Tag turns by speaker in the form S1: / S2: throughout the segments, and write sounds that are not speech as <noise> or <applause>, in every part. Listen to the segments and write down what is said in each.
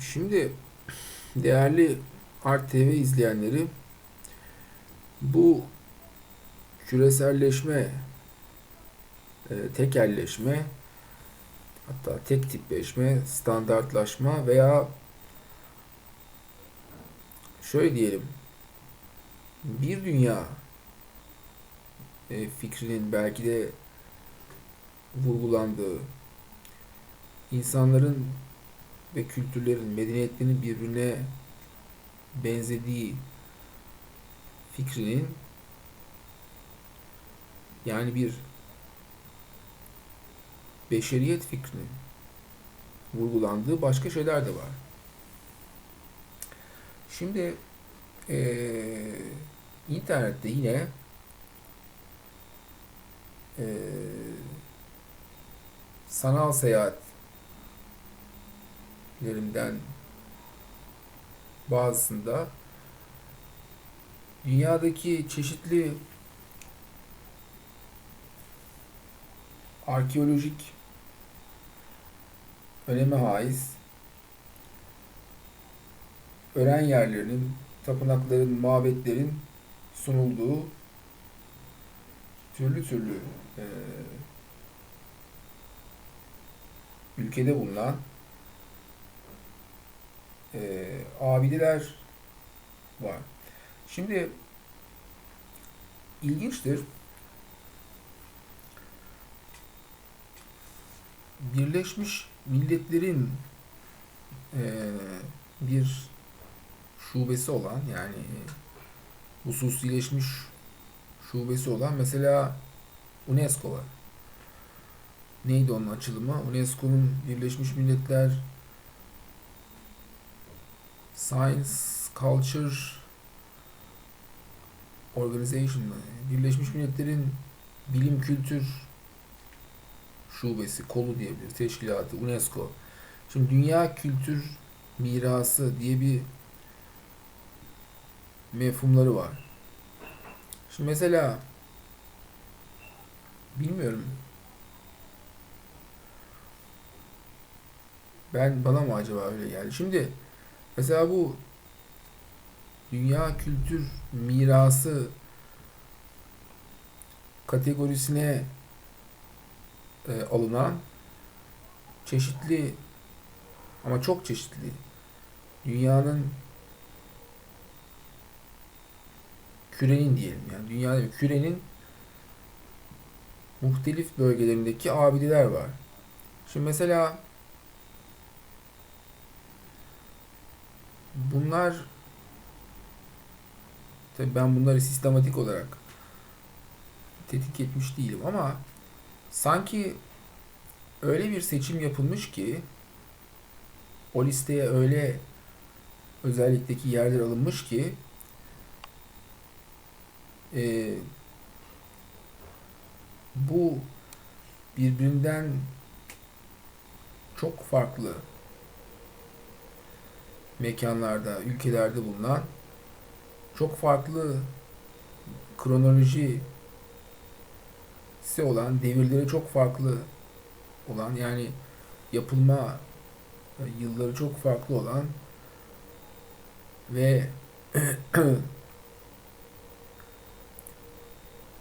S1: Şimdi değerli Art TV izleyenleri bu küreselleşme, e, tekelleşme, hatta tek tipleşme, standartlaşma veya şöyle diyelim bir dünya e, fikrinin belki de vurgulandığı insanların ve kültürlerin, medeniyetlerin birbirine benzediği fikrinin yani bir beşeriyet fikrinin vurgulandığı başka şeyler de var. Şimdi eee internette yine eee sanal seyahatlerimden bazısında dünyadaki çeşitli arkeolojik öneme haiz öğren yerlerinin, tapınakların, mabetlerin sunulduğu türlü türlü eee, ülkede bulunan eee abideler var. Şimdi ilginçtir. Birleşmiş Milletler'in eee, bir şubesi olan yani hususileşmiş şubesi olan mesela UNESCO var. Neydi onun açılımı? UNESCO'nun Birleşmiş Milletler Science Culture Organization? Birleşmiş Milletler'in Bilim Kültür Şubesi, kolu diyebiliriz, teşkilatı, UNESCO. Şimdi Dünya Kültür Mirası diye bir mefhumları var. Şimdi mesela bilmiyorum ben bana mı acaba öyle geldi? Şimdi mesela bu Dünya Kültür Mirası kategorisine e, alınan çeşitli ama çok çeşitli dünyanın kürenin diyelim yani dünya değil, kürenin muhtelif bölgelerindeki abideler var. Şimdi mesela bunlar tabii ben bunları sistematik olarak tetkik etmiş değilim ama sanki öyle bir seçim yapılmış ki o listeye öyle özellikteki yerler alınmış ki e, bu birbirinden çok farklı mekanlarda, ülkelerde bulunan çok farklı kronolojisi olan, devirleri çok farklı olan yani yapılma yılları çok farklı olan ve <clears throat>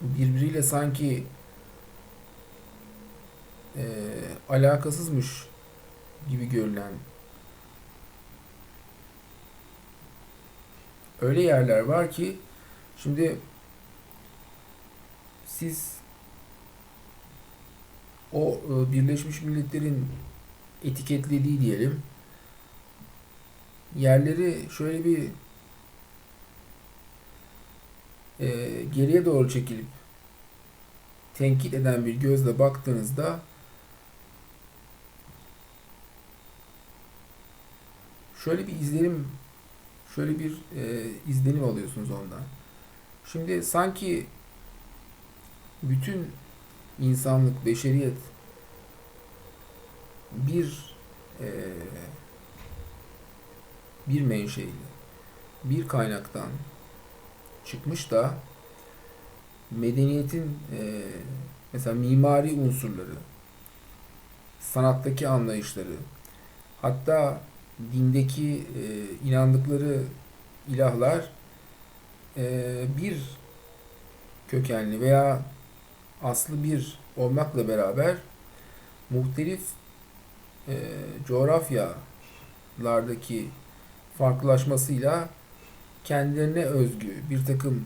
S1: birbiriyle sanki e, alakasızmış gibi görülen öyle yerler var ki şimdi siz o e, Birleşmiş Milletler'in etiketlediği diyelim yerleri şöyle bir e, geriye doğru çekilip tenkit eden bir gözle baktığınızda şöyle bir izlenim şöyle bir e, izlenim alıyorsunuz ondan. Şimdi sanki bütün insanlık, beşeriyet bir e, bir menşeili, bir kaynaktan çıkmış da medeniyetin e, mesela mimari unsurları, sanattaki anlayışları, hatta dindeki e, inandıkları ilahlar e, bir kökenli veya aslı bir olmakla beraber muhtelif e, coğrafyalardaki farklılaşmasıyla kendilerine özgü bir takım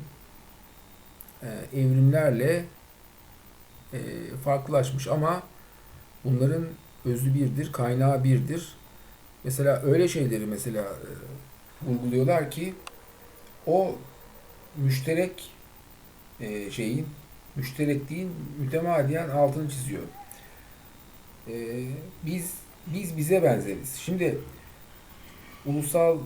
S1: e, evrimlerle e, farklılaşmış ama bunların özü birdir, kaynağı birdir. Mesela öyle şeyleri mesela e, vurguluyorlar ki o müşterek e, şeyin müşterekliğin mütemadiyen altını çiziyor. E, biz biz bize benzeriz. Şimdi ulusal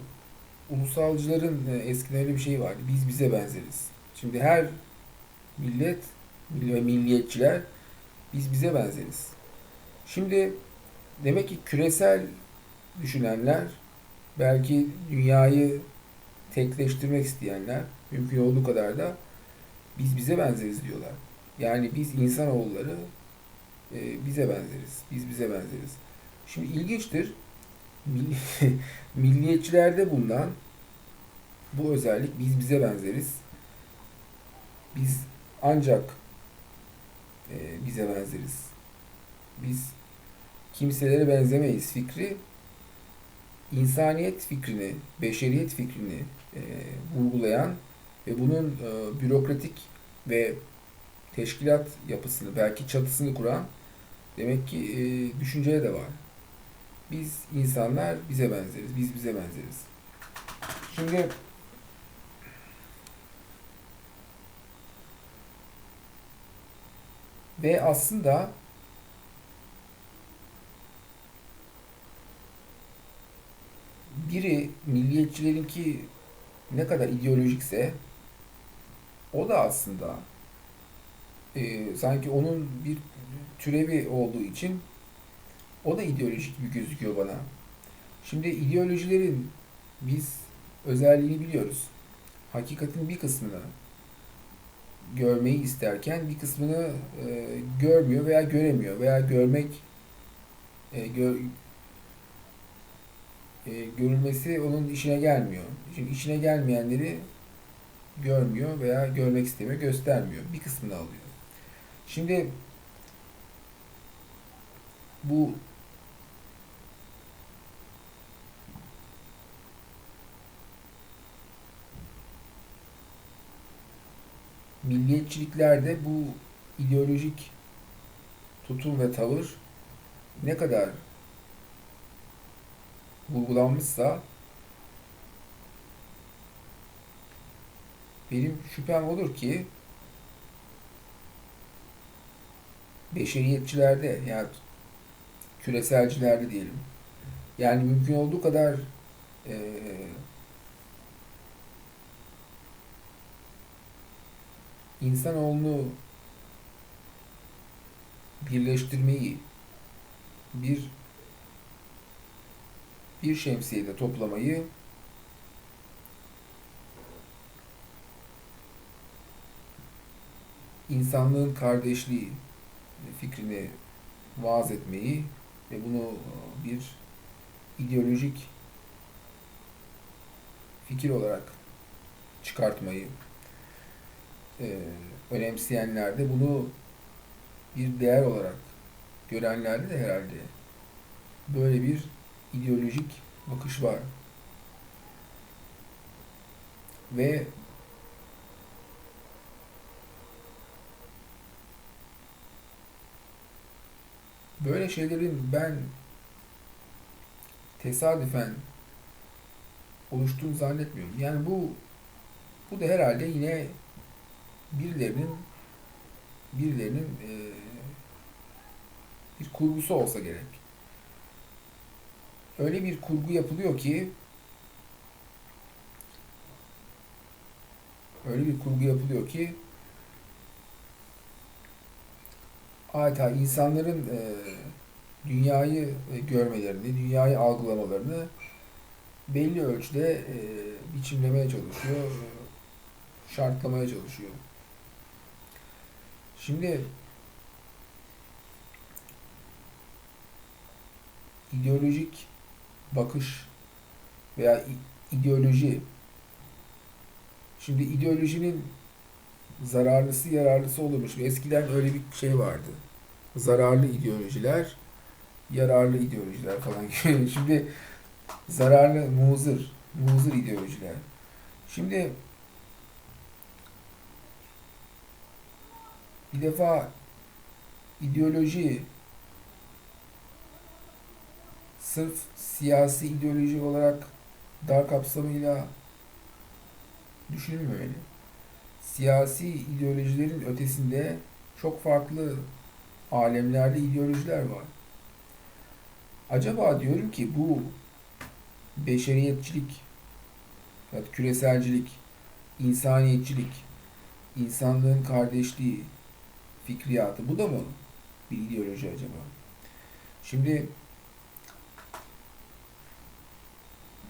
S1: ulusalcıların e, eskiden öyle bir şey vardı. Biz bize benzeriz. Şimdi her millet ve milliyetçiler biz bize benzeriz. Şimdi demek ki küresel düşünenler belki dünyayı tekleştirmek isteyenler mümkün olduğu kadar da biz bize benzeriz diyorlar. Yani biz insanoğulları e, bize benzeriz. Biz bize benzeriz. Şimdi ilginçtir. <laughs> Milliyetçilerde bulunan bu özellik biz bize benzeriz. Biz ancak e, bize benzeriz. Biz kimselere benzemeyiz fikri insaniyet fikrini, beşeriyet fikrini e, vurgulayan ve bunun e, bürokratik ve teşkilat yapısını, belki çatısını kuran demek ki e, düşünceye de var. Biz insanlar bize benzeriz, biz bize benzeriz. Şimdi ve aslında biri milliyetçilerinki ne kadar ideolojikse o da aslında e, sanki onun bir türevi olduğu için o da ideolojik bir gözüküyor bana. Şimdi ideolojilerin biz özelliğini biliyoruz. Hakikatin bir kısmını görmeyi isterken bir kısmını e, görmüyor veya göremiyor veya görmek e, gör, e, görülmesi onun işine gelmiyor. Şimdi işine gelmeyenleri görmüyor veya görmek istemiyor, göstermiyor. Bir kısmını alıyor. Şimdi bu milliyetçiliklerde bu ideolojik tutum ve tavır ne kadar vurgulanmışsa benim şüphem olur ki beşeriyetçilerde yani küreselcilerde diyelim. Yani mümkün olduğu kadar e, insanoğlunu birleştirmeyi bir bir şemsiyede toplamayı insanlığın kardeşliği fikrini vaaz etmeyi ve bunu bir ideolojik fikir olarak çıkartmayı e, önemseyenler de bunu bir değer olarak görenlerde de herhalde böyle bir ideolojik bakış var. Ve böyle şeylerin ben tesadüfen oluştuğunu zannetmiyorum. Yani bu bu da herhalde yine birilerinin birilerinin e, bir kurgusu olsa gerek öyle bir kurgu yapılıyor ki öyle bir kurgu yapılıyor ki adeta insanların e, dünyayı e, görmelerini, dünyayı algılamalarını belli ölçüde e, biçimlemeye çalışıyor, e, şartlamaya çalışıyor. Şimdi ideolojik bakış veya ideoloji. Şimdi ideolojinin zararlısı yararlısı olurmuş. Eskiden öyle bir şey vardı. Zararlı ideolojiler, yararlı ideolojiler falan. <laughs> Şimdi zararlı, muzır, muzır ideolojiler. Şimdi bir defa ideoloji sırf siyasi ideoloji olarak dar kapsamıyla düşünülmemeli. Siyasi ideolojilerin ötesinde çok farklı alemlerde ideolojiler var. Acaba diyorum ki bu beşeriyetçilik, ya da küreselcilik, insaniyetçilik, insanlığın kardeşliği, fikriyatı bu da mı bir ideoloji acaba? Şimdi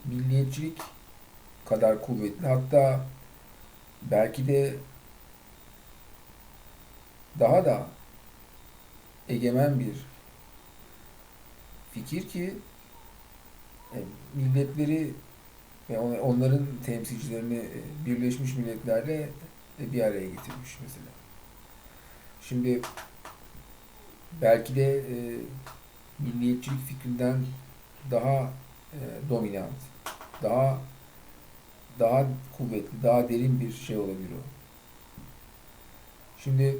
S1: milliyetçilik kadar kuvvetli hatta belki de daha da egemen bir fikir ki e, milletleri ve on- onların temsilcilerini e, Birleşmiş Milletler'le bir araya getirmiş mesela. Şimdi belki de e, milliyetçilik fikrinden daha e, dominant, daha daha kuvvetli, daha derin bir şey olabilir o. Şimdi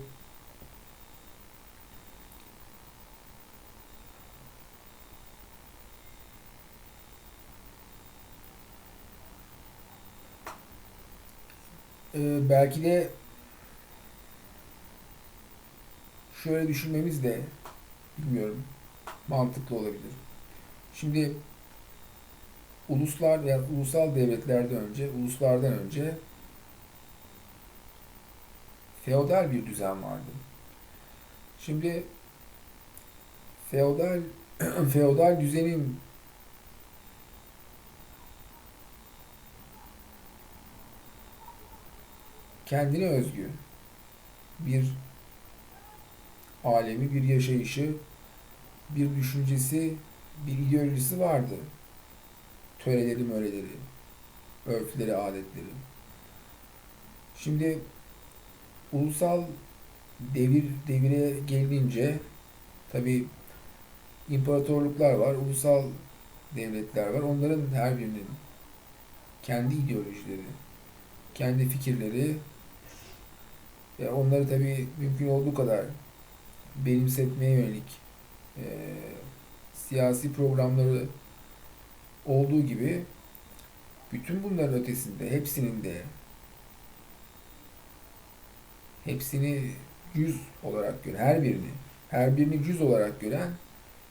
S1: e, belki de şöyle düşünmemiz de bilmiyorum mantıklı olabilir. Şimdi uluslar veya ulusal devletlerden önce, uluslardan önce feodal bir düzen vardı. Şimdi feodal <clears throat> feodal düzenin kendine özgü bir alemi, bir yaşayışı, bir düşüncesi, bir ideolojisi vardı. Töreleri, möreleri, örfleri, adetleri. Şimdi ulusal devir devire gelince tabi imparatorluklar var, ulusal devletler var. Onların her birinin kendi ideolojileri, kendi fikirleri ve onları tabi mümkün olduğu kadar benimsetmeye yönelik e, siyasi programları olduğu gibi bütün bunların ötesinde hepsinin de hepsini yüz olarak gören, her birini, her birini yüz olarak gören,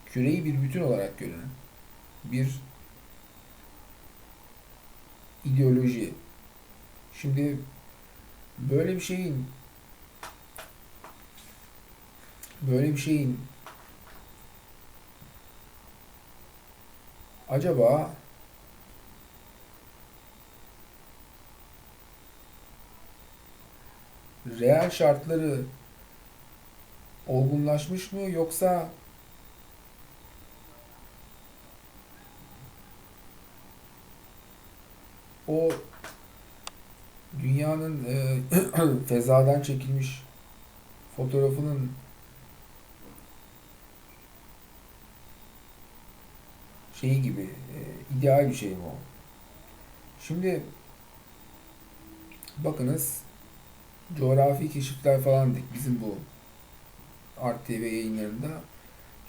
S1: küreyi bir bütün olarak gören bir ideoloji. Şimdi böyle bir şeyin böyle bir şeyin acaba reel şartları olgunlaşmış mı yoksa o dünyanın e, <clears throat> fezadan çekilmiş fotoğrafının şeyi gibi e, ideal bir şey o? Şimdi bakınız coğrafi keşifler falan dedik bizim bu Art TV yayınlarında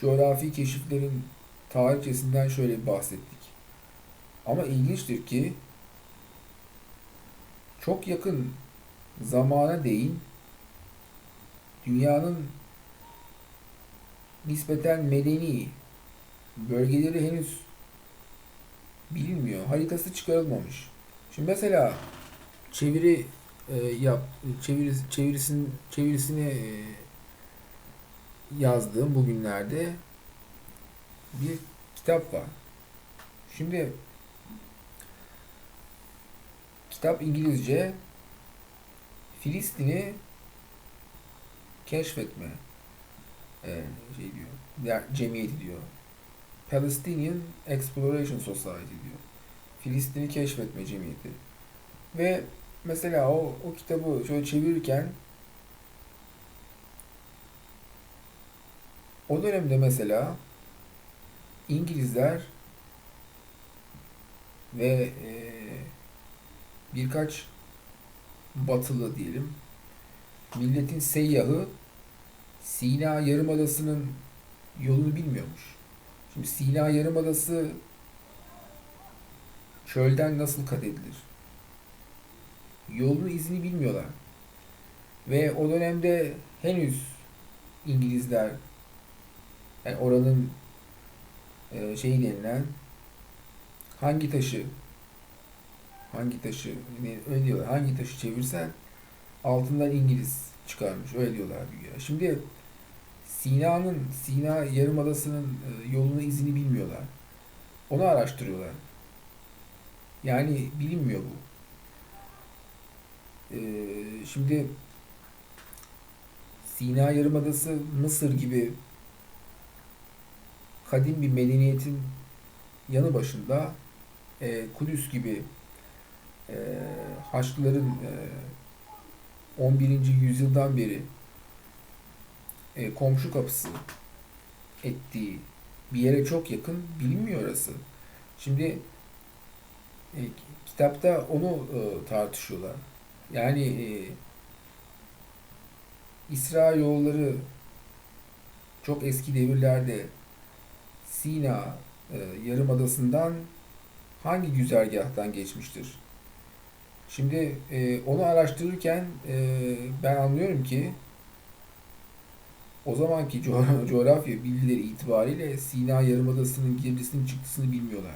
S1: coğrafi keşiflerin tarihçesinden şöyle bir bahsettik. Ama ilginçtir ki çok yakın zamana değin dünyanın nispeten medeni bölgeleri henüz bilinmiyor. Haritası çıkarılmamış. Şimdi mesela çeviri e, yap çeviri çevirisin çevirisini e, yazdığım bugünlerde bir kitap var. Şimdi kitap İngilizce Filistin'i keşfetme e, şey diyor. Cemiyeti diyor. Palestinian Exploration Society diyor. Filistin'i Keşfetme Cemiyeti. Ve mesela o, o kitabı şöyle çevirirken o dönemde mesela İngilizler ve e, birkaç batılı diyelim milletin seyyahı Sina Yarımadası'nın yolunu bilmiyormuş. Şimdi Sina Yarımadası çölden nasıl kat edilir? Yolunu izini bilmiyorlar. Ve o dönemde henüz İngilizler yani oranın e, şeyi denilen hangi taşı hangi taşı öyle diyorlar hangi taşı çevirsen altından İngiliz çıkarmış öyle diyorlar güya. Şimdi Sina'nın Sina Yarımadası'nın e, yolunu izini bilmiyorlar. Onu araştırıyorlar. Yani bilinmiyor bu. Ee, şimdi Sina Yarımadası Mısır gibi kadim bir medeniyetin yanı başında e, Kudüs gibi e, Haçlıların e, 11. yüzyıldan beri e, komşu kapısı ettiği bir yere çok yakın bilinmiyor orası. Şimdi e, kitapta onu e, tartışıyorlar. Yani e, İsra yolları çok eski devirlerde Sina e, Yarımadası'ndan hangi güzergahtan geçmiştir? Şimdi e, onu araştırırken e, ben anlıyorum ki o zamanki co- <laughs> coğrafya bilgileri itibariyle Sina Yarımadası'nın girdisinin çıktısını bilmiyorlar.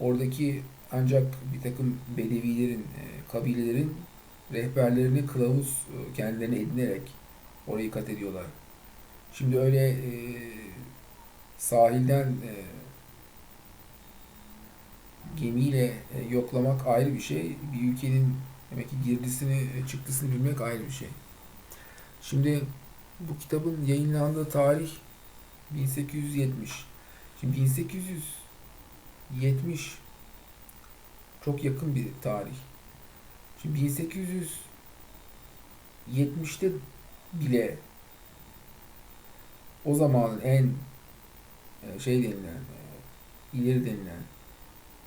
S1: Oradaki ancak bir takım bedevilerin, e, kabilelerin rehberlerini kılavuz e, kendilerine edinerek orayı kat ediyorlar. Şimdi öyle e, sahilden e, gemiyle e, yoklamak ayrı bir şey. Bir ülkenin demek ki girdisini, e, çıktısını bilmek ayrı bir şey. Şimdi bu kitabın yayınlandığı tarih 1870. Şimdi 1870 çok yakın bir tarih. Şimdi 1870'te bile o zamanın en e, şey denilen, e, ileri denilen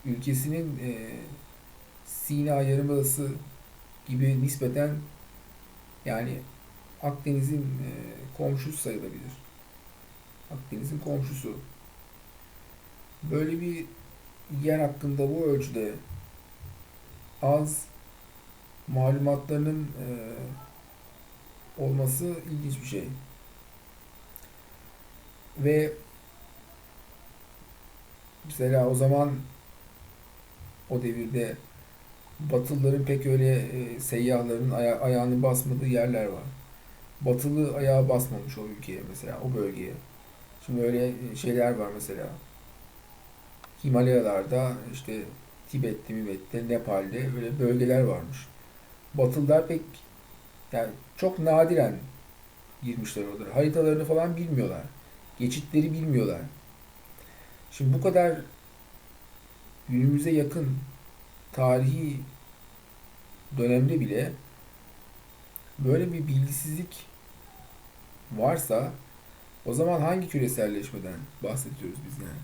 S1: ülkesinin e, Sina Yarımadası gibi nispeten yani Akdeniz'in e, komşusu sayılabilir. Akdeniz'in komşusu. Böyle bir yer hakkında bu ölçüde az malumatlarının e, olması ilginç bir şey. Ve mesela o zaman o devirde Batılıların pek öyle e, seyyahların aya- ayağını basmadığı yerler var. Batılı ayağı basmamış o ülkeye mesela, o bölgeye. Şimdi öyle e, şeyler var mesela. Himalayalarda işte Tibet'te, Mibet'te, Nepal'de öyle bölgeler varmış. Batılılar pek yani çok nadiren girmişler oralara. Haritalarını falan bilmiyorlar. Geçitleri bilmiyorlar. Şimdi bu kadar günümüze yakın tarihi dönemde bile böyle bir bilgisizlik varsa o zaman hangi küreselleşmeden bahsediyoruz biz yani?